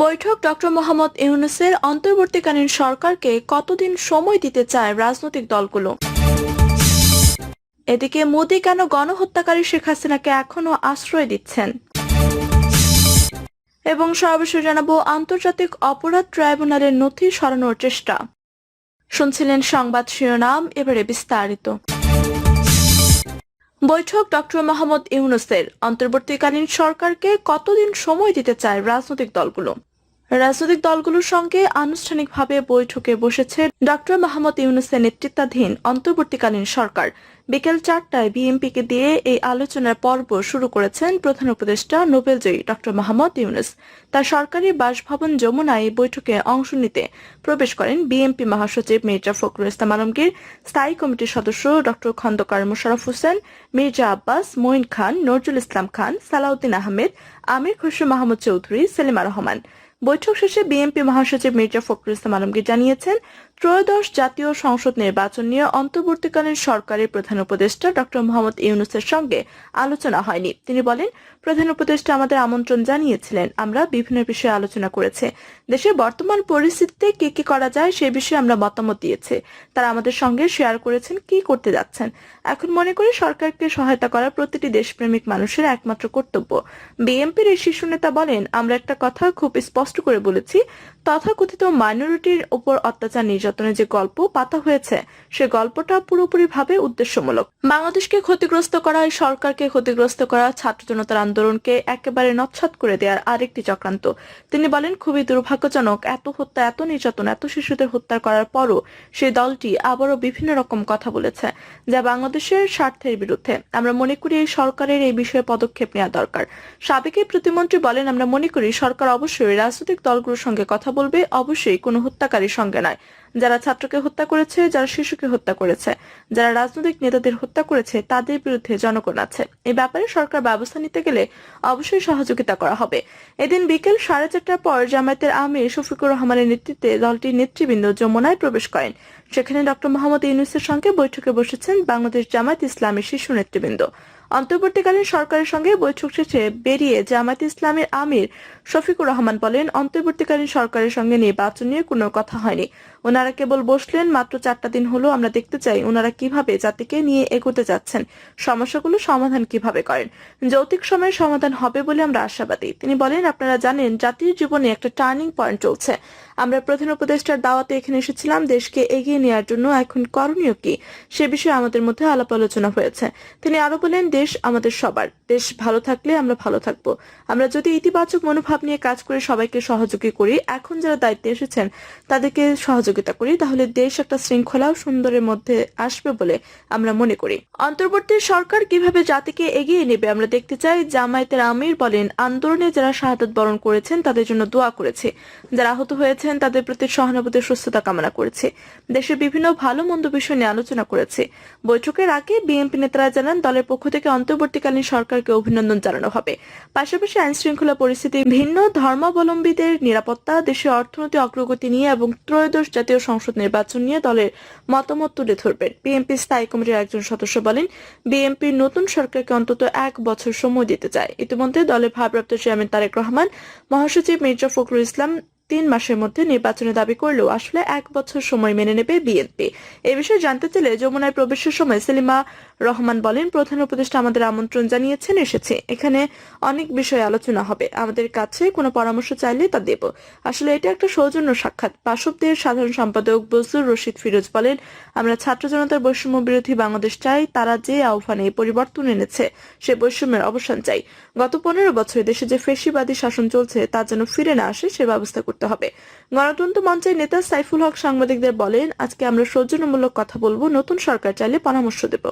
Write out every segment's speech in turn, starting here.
বৈঠক ডক্টর মোহাম্মদ ইউনুসের অন্তর্বর্তীকালীন সরকারকে কতদিন সময় দিতে চায় রাজনৈতিক দলগুলো? এদিকে মোদী কেন গণহত্যাকারী শেখ হাসিনাকে এখনও আশ্রয় দিচ্ছেন? এবং সর্বশেষ জানাব, আন্তর্জাতিক অপরাধ ট্রাইব্যুনালের নথি সরানোর চেষ্টা। শুনছিলেন সংবাদ শিরোনাম, এবারে বিস্তারিত। বৈঠক ডক্টর মোহাম্মদ ইউনুসের। অন্তর্বর্তীকালীন সরকারকে কতদিন সময় দিতে চায় রাজনৈতিক দলগুলো? রাজনৈতিক দলগুলোর সঙ্গে আনুষ্ঠানিকভাবে বৈঠকে বসেছে ডক্টর মোহাম্মদ ইউনুসের নেতৃত্বাধীন অন্তর্বর্তীকালীন সরকার। বিকেল চারটায় বিএনপিকে দিয়ে এই আলোচনার পর্ব শুরু করেছেন প্রধান উপদেষ্টা নোবেলজয়ী ডক্টর মোহাম্মদ ইউনুস। তার সরকারি বাসভবন যমুনায় বৈঠকে অংশ নিতে প্রবেশ করেন বিএনপি মহাসচিব মির্জা ফখরুল ইসলাম আলমগীর, স্থায়ী কমিটির সদস্য ডক্টর খন্দকার মোশাররফ হোসেন, মির্জা আব্বাস, মঈন খান, নজরুল ইসলাম খান, সালাউদ্দিন আহমেদ, আমির খসরু মাহমুদ চৌধুরী, সেলিমা রহমান। বৈঠক শেষে বিএনপি মহাসচিব মির্জা ফখরুল ইসলাম আলমগীর জানিয়েছেন ত্রয়োদশ জাতীয় সংসদ নির্বাচন নিয়ে অন্তর্বর্তীকালীন সরকারের প্রধান উপদেষ্টা ডক্টর মোহাম্মদ ইউনুসের সঙ্গে আলোচনা হয়নি। তিনি বলেন, প্রধান উপদেষ্টা আমাদের আমন্ত্রণ জানিয়েছিলেন। আমরা বিভিন্ন বিষয়ে আলোচনা করেছে। দেশের বর্তমান পরিস্থিতিতে কি কি করা যায় সে বিষয়ে আমরা মতামত দিয়েছে। তারা আমাদের সঙ্গে শেয়ার করেছেন কি করতে যাচ্ছেন। এখন মনে করি সরকারকে সহায়তা করা প্রতিটি দেশপ্রেমিক মানুষের একমাত্র কর্তব্য। বিএনপির এই শীর্ষ নেতা বলেন, আমরা একটা কথা খুব স্পষ্ট করে বলেছি তথাকথিত মাইনরিটির উপর অত্যাচার নির্যাতনের যে গল্প পাতা হয়েছে, সে গল্পটা পুরোপুরিভাবে উদ্দেশ্যমূলক। বাংলাদেশকে ক্ষতিগ্রস্ত করা সরকারকে ক্ষতিগ্রস্ত করা, ছাত্র জনতার আন্দোলনকে একেবারে নচ্ছাত করে দেওয়ার আরেকটি চক্রান্ত। তিনি বলেন, খুবই দুর্ভাগ্যজনক, এত হত্যা, এত নির্যাতন, এত শিশুদের হত্যা করার পরও সেই দলটি আবারও বিভিন্ন রকম কথা বলেছে, যা বাংলাদেশের স্বার্থের বিরুদ্ধে। আমরা মনে করি এই সরকারের এই বিষয়ে পদক্ষেপ নেওয়া দরকার। সাবেক প্রতিমন্ত্রী বলেন, আমরা মনে করি সরকার অবশ্যই রাজনৈতিক দলগুলোর সঙ্গে কথা বলবে, অবশ্যই কোনো হত্যাকারীর সঙ্গে নয়। যারা ছাত্রকে হত্যা করেছে, যারা শিশুকে হত্যা করেছে, যারা রাজনৈতিক নেতাদের হত্যা করেছে, তাদের বিরুদ্ধে জনগণ আছে। এই ব্যাপারে সরকার ব্যবস্থা নিতে গেলে অবশ্যই সহযোগিতা করা হবে। এদিন বিকেল সাড়ে চারটার পর জামায়াতের আমির শফিকুর রহমানের নেতৃত্বে দলটির নেতৃবৃন্দ যমুনায় প্রবেশ করেন। সেখানে ডক্টর মোহাম্মদ ইউনুসের সঙ্গে বৈঠকে বসেছেন বাংলাদেশ জামায়াত ইসলামের শীর্ষ নেতৃবৃন্দ। অন্তর্বর্তীকালীন সরকারের সঙ্গে বৈঠক শেষে বেরিয়ে জামায়াত ইসলামের আমির শফিকুর রহমান বলেন, অন্তর্বর্তীকালীন সরকারের সঙ্গে নির্বাচন নিয়ে কোনো কথা হয়নি। ওনারা কেবল বসলেন, মাত্র চারটা দিন হলো, আমরা দেখতে চাই ওনারা কীভাবে জাতিকে নিয়ে এগোতে যাচ্ছেন। সমস্যাগুলো সমাধান কীভাবে করেন? যৌতিক সময়ে সমাধান হবে বলে আমরা আশাবাদী। তিনি বলেন, আপনারা জানেন, জাতির জীবনে একটা টার্নিং পয়েন্ট চলছে। আমরা প্রধান উপদেষ্টার দাওয়াতে এখানে এসেছিলাম, দেশকে এগিয়ে নেওয়ার জন্য। এখন করণীয় কি? সে বিষয়ে আমাদের মধ্যে আলাপ আলোচনা হয়েছে। তিনি আরও বলেন, দেশ আমাদের সবার। দেশ ভালো থাকলে আমরা ভালো থাকব। আমরা যদি ইতিবাচক মনোভাব নিয়ে কাজ করে সবাইকে সহযোগী করি, এখন যারা দায়িত্বে এসেছেন, তাদেরকে সহযোগিতা করি, তাহলে দেশ একটা শৃঙ্খলা ও সুন্দরের মধ্যে আসবে বলে আমরা মনে করি। অন্তর্বর্তী সরকার কীভাবে জাতিকে এগিয়ে নেবে? আমরা দেখতে চাই, জামায়াতের আমির বলেন, আন্দোলনে যারা শাহাদত বরণ করেছেন, তাদের জন্য দোয়া করেছে। যারা আহত হয়েছেন তাদের প্রতি সহানুভূতি সুস্থতা কামনা করেছে। দেশের বিভিন্ন ভালো মন্দ বিষয় নিয়ে আলোচনা করেছে। বৈঠকের আগে বিএনপি নেতারা জানান, দলের পক্ষ থেকে অন্তর্বর্তীকালীন সরকারকে অভিনন্দন জানানো হবে। পাশাপাশি আইন শৃঙ্খলা পরিস্থিতি, ভিন্ন ধর্মাবলম্বীদের নিরাপত্তা, দেশের অর্থনৈতিক অগ্রগতি নিয়ে এবং ত্রয়োদশ জাতীয় সংসদ নির্বাচন নিয়ে দলের মতামত তুলে ধরবেন। বিএনপি স্থায়ী কমিটির একজন সদস্য বলেন বিএনপির নতুন সরকারকে অন্তত এক বছর সময় দিতে চায়। ইতিমধ্যে দলের ভারপ্রাপ্ত চেয়ারম্যান তারেক রহমান, মহাসচিব মির্জা ফখরুল ইসলাম তিন মাসের মধ্যে নির্বাচনের দাবি করলেও আসলে এক বছর সময় মেনে নেবে বিএনপি। এ বিষয়ে জানতে চাইলে যমুনায় প্রবেশের সময় সেলিমা রহমান বলেন, প্রধান উপদেষ্টা আমাদের আমন্ত্রণ জানিয়েছেন, এসেছে। এখানে অনেক বিষয়ে আলোচনা হবে। আমাদের কাছে কোনো পরামর্শ চাইলে তা দেব। আসলে এটা একটা সৌজন্য সাক্ষাৎ। বাসবদের সাধারণ সম্পাদক বজলুর রশিদ ফিরোজ বলেন, আমরা ছাত্র জনতার বৈষম্য বিরোধী বাংলাদেশ চাই, তারা যে আহ্বানে পরিবর্তন এনেছে, সে বৈষম্যের অবসান চাই। গত পনেরো বছরে দেশে যে ফেসিবাদী শাসন চলছে, তা যেন ফিরে না আসে, সে ব্যবস্থা করতে হবে। গণতন্ত্র মঞ্চের নেতা সাইফুল হক সাংবাদিকদের বলেন, আজকে আমরা সৌজন্যমূলক কথা বলব, নতুন সরকার চাইলে পরামর্শ দেব।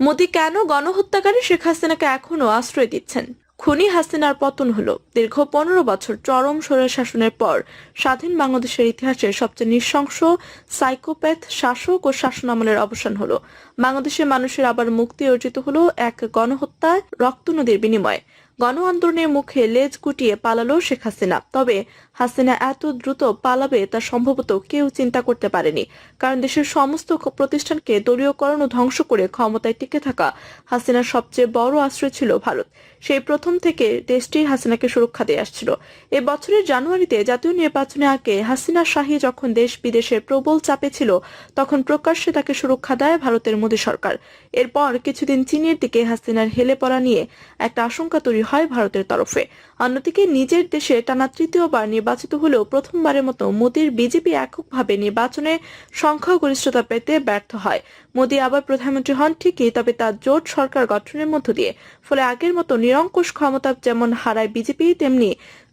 মোদি কেন গণহত্যাকারী শেখ হাসিনাকে এখনও আশ্রয় দিচ্ছেন? খুনি হাসিনার পতন হলো। দীর্ঘ পনেরো বছর চরম স্বৈর শাসনের পর স্বাধীন বাংলাদেশের ইতিহাসে সবচেয়ে নৃশংস, সাইকোপ্যাথ শাসক ও শাসন আমলের অবসান হলো। বাংলাদেশের মানুষের আবার মুক্তি অর্জিত হলো এক গণহত্যায় রক্ত নদীর বিনিময়ে। গণ আন্দোলনের মুখে লেজ গুটিয়ে পালালো শেখ হাসিনা। তবে হাসিনা এত দ্রুত পালাবে তা সম্ভবত কেউ চিন্তা করতে পারেনি। কারণ দেশের সমস্ত প্রতিষ্ঠানকে দলীয়করণ ও ধ্বংস করে ক্ষমতায় টিকে থাকা হাসিনার সবচেয়ে বড় আশ্রয় ছিল ভারত। সেই প্রথম থেকে দেশটি হাসিনাকে সুরক্ষা দিয়ে আসছিল। এ বছরের জানুয়ারিতে জাতীয় নির্বাচনে আগে হাসিনা শাহী যখন দেশ বিদেশে প্রবল চাপে ছিল, তখন প্রকাশ্যে তাকে সুরক্ষা দেয় ভারতের মোদী সরকার। এরপর কিছুদিন চীনের দিকে হাসিনার হেলে পড়া নিয়ে একটা আশঙ্কা তৈরি হয় ভারতের তরফে। অন্যদিকে নিজের দেশে টানা তৃতীয়বার নির্বাচিত হলেও প্রথমবারের মতো মোদীর বিজেপি এককভাবে নির্বাচনে সংখ্যাগরিষ্ঠতা পেতে ব্যর্থ হয়। মোদী আবার প্রধানমন্ত্রী হন ঠিকই, তবে তার জোট সরকার গঠনের মধ্য দিয়ে। ফলে আগের মতো নিরঙ্কুশ ক্ষমতা যেমন হারায় বিজেপি তেমনি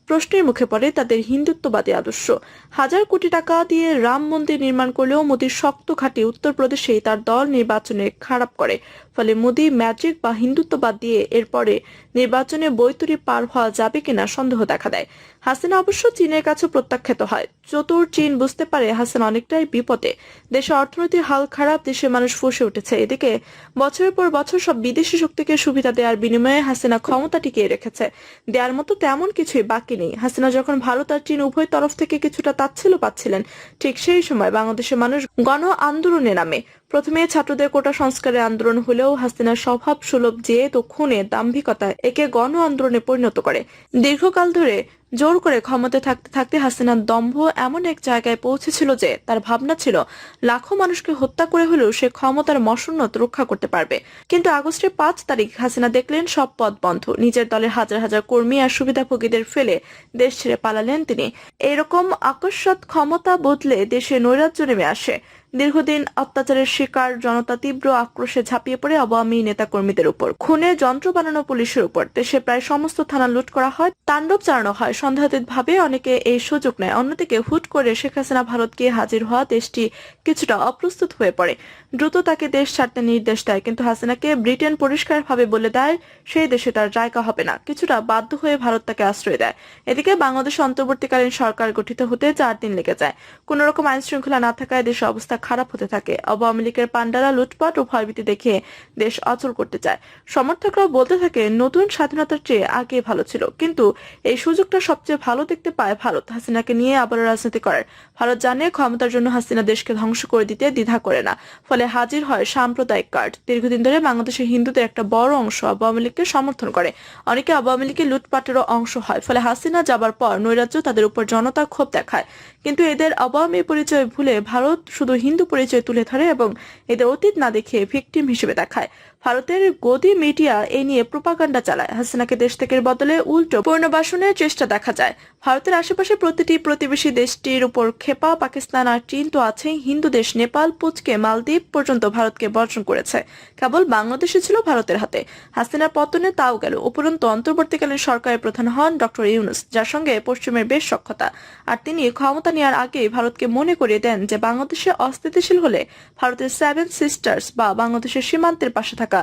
প্রশ্নের মুখে পড়ে তাদের হিন্দুত্ববাদী আদর্শ। হাজার কোটি টাকা দিয়ে রাম মন্দির নির্মাণ করলেও মোদীর শক্ত ঘাঁটি উত্তরপ্রদেশেই তার দল নির্বাচনে খারাপ করে। ফলে মোদী ম্যাজিক বা হিন্দুত্ববাদ দিয়ে এরপরে নির্বাচনে বৈতরী পার হওয়া যাবে কিনা সন্দেহ দেখা দেয়। হাসিনা অবশ্য চীনের কাছে প্রত্যাখ্যাত হয়। চতুর চীন বুঝতে পারে হাসিনা অনেকটাই বিপদে। দেশে অর্থনৈতিক হাল খারাপ, দেশের মানুষ ফুসে উঠেছে। এদিকে বছরের পর বছর সব বিদেশি শক্তিকে সুবিধা দেওয়ার বিনিময়ে হাসিনা ক্ষমতা টিকিয়ে রেখেছে। দেওয়ার মতো তেমন কিছুই বাকি নেই হাসিনা যখন ভারত আর চীন উভয় তরফ থেকে কিছুটা তাচ্ছিল পাচ্ছিলেন, ঠিক সেই সময় বাংলাদেশের মানুষ গণ আন্দোলনে নামে। প্রথমে ছাত্রদের কোটা সংস্কারের আন্দোলন হলেও হাসিনার স্বভাব সুলভ ও খুনে দাম্ভিকতা একে গণ আন্দোলনে পরিণত করে। দীর্ঘকাল ধরে জোর করে ক্ষমতা থাকতে থাকতে হাসিনার দম্ভ এমন এক জায়গায় পৌঁছেছিল যে তার ভাবনা ছিল, লাখো মানুষকে হত্যা করে হলেও সে ক্ষমতার মসন্নত রক্ষা করতে পারবে। কিন্তু আগস্টের পাঁচ তারিখ হাসিনা দেখলেন সব পথ বন্ধ। নিজের দলের হাজার হাজার কর্মী আর সুবিধাভোগীদের ফেলে দেশ ছেড়ে পালালেন তিনি। এরকম আকস্মাত ক্ষমতা বদলে দেশে নৈরাজ্য নেমে আসে। দীর্ঘদিন অত্যাচারের শিকার, জনতা তীব্র আক্রোশে ঝাঁপিয়ে পড়ে আওয়ামী নেতাকর্মীদের উপর। খুনে যন্ত্র বানানো পুলিশের উপর। দেশে প্রায় সমস্ত থানা লুট করা হয়, তাণ্ডব চালানো হয়। সন্দেহাতীত ভাবে অনেকে এই সুযোগ নেয়। অন্যদিকে হুট করে শেখ হাসিনা ভারত গিয়ে হাজির হওয়া দেশটি কিছুটা অপ্রস্তুত হয়ে পড়ে। দ্রুত তাকে দেশ ছাড়তে নির্দেশ দেয়, কিন্তু হাসিনাকে ব্রিটেন পরিষ্কারভাবে বলে দেয়, সেই দেশে তার জায়গা হবে না। কিছুটা বাধ্য হয়ে ভারত তাকে আশ্রয় দেয়। এদিকে বাংলাদেশ অন্তর্বর্তীকালীন সরকার গঠিত হতে চার দিন লেগে যায়। কোন রকম আইন শৃঙ্খলা না থাকায় দেশের অবস্থা খারাপ হতে থাকে। আওয়ামী লীগের পান্ডারা লুটপাট ও ভয়ভীতি দেখে দেশ অচল করতে চায়। সমর্থকরাও বলতে থাকে নতুন স্বাধীনতার চেয়ে আগে ভালো ছিল। কিন্তু এই সুযোগটা সবচেয়ে ভালো দেখতে পায় ভারত। হাসিনাকে নিয়ে আবার রাজনীতি করার। ভারত জানে ক্ষমতার জন্য হাসিনা দেশকে ধ্বংস করে দিতে দ্বিধা করে না। ফলে হাজির হয় সাম্প্রদায়িক কার্ড। দীর্ঘদিন ধরে বাংলাদেশের হিন্দুদের একটা বড় অংশ আওয়ামী লীগকে সমর্থন করে। অনেকে আওয়ামী লীগের লুটপাটেরও অংশ হয়। ফলে হাসিনা যাবার পর নৈরাজ্য তাদের উপর জনতা ক্ষোভ দেখায়। কিন্তু এদের আওয়ামী পরিচয় ভুলে ভারত শুধু হিন্দু পরিচয় তুলে ধরে এবং এদের অতীত না দেখে ভিকটিম হিসেবে দেখায়। ভারতের গদি মিডিয়া এ নিয়ে প্রোপাগান্ডা চালায়। হাসিনাকে দেশ থেকে বদলে উল্টো পুনর্বাসনের চেষ্টা দেখা যায়। ভারতের আশেপাশে প্রতিটি প্রতিবেশী দেশটির উপর খেপা পাকিস্তান আর চীন তো আছেই। হিন্দু দেশ নেপাল, পুচকে, মালদ্বীপ পর্যন্ত ভারতকে বর্জন করেছে। কেবল বাংলাদেশে ছিল ভারতের হাতে। হাসিনার পতনে তাও গেল উপরন্তু অন্তর্বর্তীকালীন সরকারের প্রধান হন ডক্টর ইউনুস, যার সঙ্গে পশ্চিমের বেশ সক্ষতা আর তিনি ক্ষমতা নেওয়ার আগে ভারতকে মনে করিয়ে দেন যে বাংলাদেশে অস্থিতিশীল হলে ভারতের সেভেন সিস্টার্স বা বাংলাদেশের সীমান্তের পাশে থাকা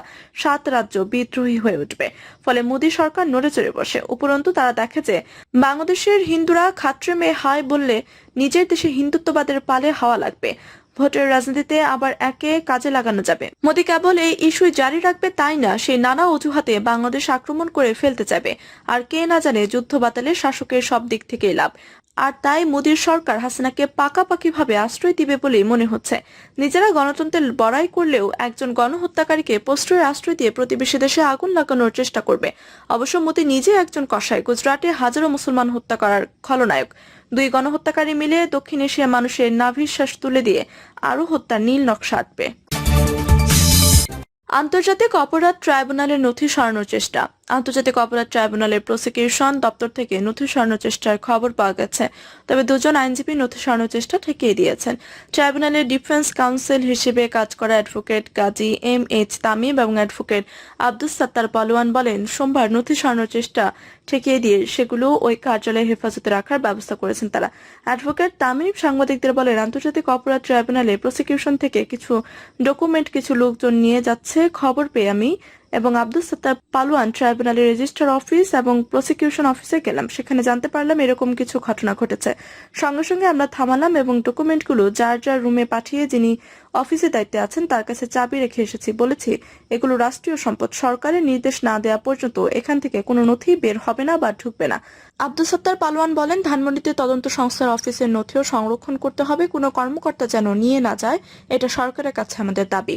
সাত রাজ্য বিদ্রোহী হয়ে উঠবে। ফলে মোদী সরকার নড়ে চড়ে বসে। উপরন্তু তারা দেখে যে, বাংলাদেশের হিন্দুরা খাত্রে মেয়ে হায় বললে নিজের দেশে হিন্দুত্ববাদের পালে হাওয়া লাগবে। ভোটের রাজনীতিতে আবার একে কাজে লাগানো যাবে। মোদী কেবল এই ইস্যু জারি রাখবে তাই না সেই নানা অজুহাতে বাংলাদেশ আক্রমণ করে ফেলতে যাবে আর কে না জানে যুদ্ধ বাতালে শাসকের সব দিক থেকেই লাভ। আর তাই মোদীর সরকার হাসিনাকে পাকাপাকিভাবে আশ্রয় দিবে বলেই মনে হচ্ছে। নিজেরা গণতন্ত্রের বড়াই করলেও একজন গণহত্যাকারীকে পোস্টের আশ্রয় দিয়ে প্রতিবেশী দেশে আগুন লাগানোর চেষ্টা করবে। অবশ্য মোদী নিজে একজন কসাই, গুজরাটে হাজারো মুসলমান হত্যা করার খলনায়ক। দুই গণহত্যাকারী মিলে দক্ষিণ এশিয়ার মানুষের নাভিশ্বাস তুলে দিয়ে আরও হত্যার নীল নকশা আঁটবে। আন্তর্জাতিক অপরাধ ট্রাইব্যুনালের নথি সরানোর চেষ্টা। আন্তর্জাতিক অপরাধ ট্রাইব্যুনালের প্রসিকিউশন দপ্তর থেকে নথি সরানোর চেষ্টার খবর পাওয়া গেছে। তবে দুজন আইনজীবী নথি সরানোর চেষ্টা ঠেকিয়ে দিয়েছেন। ট্রাইব্যুনালের ডিফেন্স কাউন্সিল হিসেবে কাজ করা advocate Gazi M H Tamim এবং অ্যাডভোকেট আব্দুস সাত্তার পালোয়ান বলেন, সোমবার নথি সরানোর চেষ্টা ঠেকিয়ে দিয়ে সেগুলো ওই কার্যালয়ে হেফাজতে রাখার ব্যবস্থা করেছেন তারা। অ্যাডভোকেট তামিম সাংবাদিকদের বলেন, আন্তর্জাতিক অপরাধ ট্রাইব্যুনালে প্রসিকিউশন থেকে কিছু ডকুমেন্ট, কিছু লোকজন নিয়ে যাচ্ছে। খবর পেয়ে আমি এবং আব্দুল সত্তার পালোয়ান ট্রাইব্যুনালের রেজিস্ট্রার অফিস এবং প্রসিকিউশন অফিসে গেলাম। সেখানে জানতে পারলাম এরকম কিছু ঘটনা ঘটেছে। সঙ্গে সঙ্গে আমরা থামালাম এবং ডকুমেন্টগুলো যার যার রুমে পাঠিয়ে যিনি অফিসে দায়িত্বে আছেন তার কাছে চাবি রেখে এসেছি। বলেছি, এগুলো রাষ্ট্রীয় সম্পদ। সরকারের নির্দেশ না দেওয়া পর্যন্ত এখান থেকে কোনো নথি বের হবে না বা ঢুকবে না। আব্দুল সত্তার পালোয়ান বলেন, ধানমন্ডিতে তদন্ত সংস্থার অফিসের নথিও সংরক্ষণ করতে হবে। কোনো কর্মকর্তা যেন নিয়ে না যায়, এটা সরকারের কাছে আমাদের দাবি।